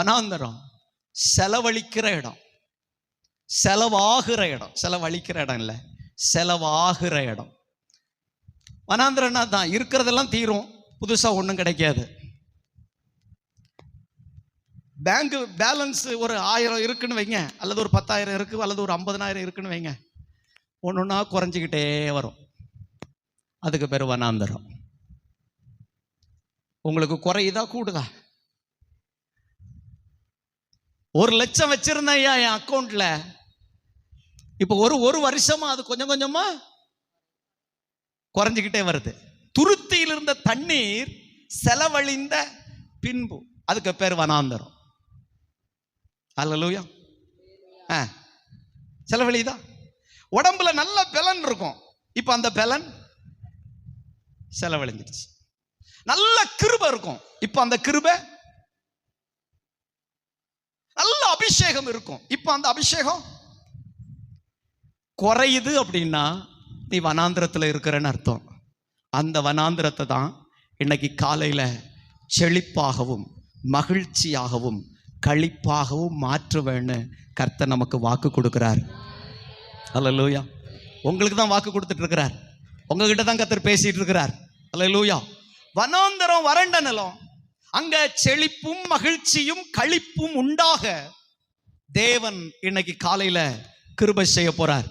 வனாந்தரம். செலவழிக்கிற இடம். செலவாகிற இடம். செலவழிக்கிற இடம் இல்லை. செலவாகிற இடம். வனாந்திரம்னா தான்? இருக்கிறதெல்லாம் தீரும். புதுசாக ஒன்றும் கிடைக்காது. பேங்க் பேலன்ஸ் ஒரு ஆயிரம் இருக்குன்னு வைங்க. அல்லது ஒரு பத்தாயிரம் இருக்கு. அல்லது ஒரு ஐம்பதனாயிரம் இருக்குன்னு வைங்க. ஒன்று ஒன்றா குறைஞ்சிக்கிட்டே வரும். அதுக்கு பேர் வனாந்தரம். உங்களுக்கு குறையுதா? கூடுதா? ஒரு லட்சம் வச்சிருந்தேன் ஐயா என் அக்கௌண்ட்ல இப்போ ஒரு ஒரு வருஷமா அது கொஞ்சம் கொஞ்சமா குறைஞ்சிக்கிட்டே வருது. துருத்தியில் இருந்த தண்ணீர் செலவழிந்த பின்பு அதுக்கு பேர் வனாந்தரம். அல்லலூயா ஆ. செலவழிதா உடம்புல நல்ல பலன் இருக்கும். இப்போ அந்த பலன் செலவழிஞ்சிடுச்சு நல்ல கிருப இருக்கும். இப்போ அந்த கிருபை நல்ல அபிஷேகம் இருக்கும். இப்போ அந்த அபிஷேகம் குறையுது அப்படின்னா நீ வனாந்திரத்தில் இருக்கிறன்னு அர்த்தம். அந்த வனாந்திரத்தை தான் இன்னைக்கு காலையில் செழிப்பாகவும் மகிழ்ச்சியாகவும் களிப்பாகவும் மாற்றுவேன்னு கர்த்தர் நமக்கு வாக்கு கொடுக்குறாரு. அல்ல லூயா உங்களுக்கு தான் வாக்கு கொடுத்துட்ருக்கிறார் உங்ககிட்ட தான் கர்த்தர் பேசிட்டு இருக்கிறார். அல்லேலூயா வனாந்தரம் வறண்ட நிலம். அங்க செழிப்பும் மகிழ்ச்சியும் கழிப்பும் உண்டாக தேவன் இன்னைக்கு காலையில கிருபை செய்ய போறார்.